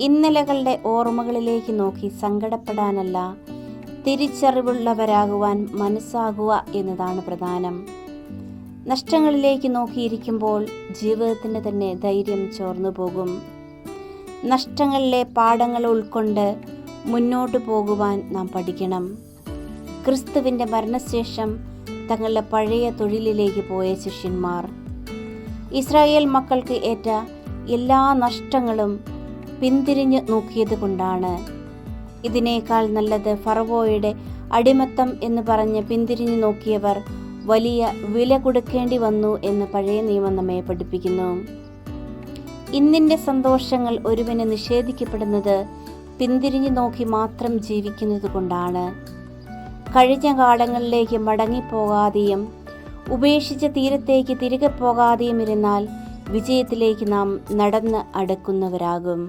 ഇന്നലകളുടെ ഓർമ്മകളിലേക്ക് നോക്കി സങ്കടപ്പെടാനല്ല തിരിച്ചറിവുള്ളവരാകുവാൻ മനസ്സാകുക എന്നതാണ് പ്രധാനം. നഷ്ടങ്ങളിലേക്ക് നോക്കിയിരിക്കുമ്പോൾ ജീവിതത്തിന് തന്നെ ധൈര്യം ചോർന്നു പോകും. നഷ്ടങ്ങളിലെ പാഠങ്ങൾ ഉൾക്കൊണ്ട് മുന്നോട്ടു പോകുവാൻ നാം പഠിക്കണം. ക്രിസ്തുവിന്റെ മരണശേഷം തങ്ങളുടെ പഴയ തൊഴിലിലേക്ക് പോയ ശിഷ്യന്മാർ. ഇസ്രായേൽ മക്കൾക്ക് ഏറ്റ എല്ലാ നഷ്ടങ്ങളും പിന്തിരിഞ്ഞു നോക്കിയത് കൊണ്ടാണ്. ഇതിനേക്കാൾ നല്ലത് ഫറവോയുടെ അടിമത്തം എന്ന് പറഞ്ഞ് പിന്തിരിഞ്ഞു നോക്കിയവർ വലിയ വില കൊടുക്കേണ്ടി വന്നു എന്ന് പഴയ നിയമം നമ്മെ പഠിപ്പിക്കുന്നു. ഇന്നിന്റെ സന്തോഷങ്ങൾ ഒരുവന് നിഷേധിക്കപ്പെടുന്നത് പിന്തിരിഞ്ഞു നോക്കി മാത്രം ജീവിക്കുന്നത് കൊണ്ടാണ്. കഴിഞ്ഞ കാലങ്ങളിലേക്ക് മടങ്ങിപ്പോകാതെയും ഉപേക്ഷിച്ച തീരത്തേക്ക് തിരികെ പോകാതെയും ഇരുന്നാൽ വിജയത്തിലേക്ക് നാം നടന്ന് അടുക്കുന്നവരാകും.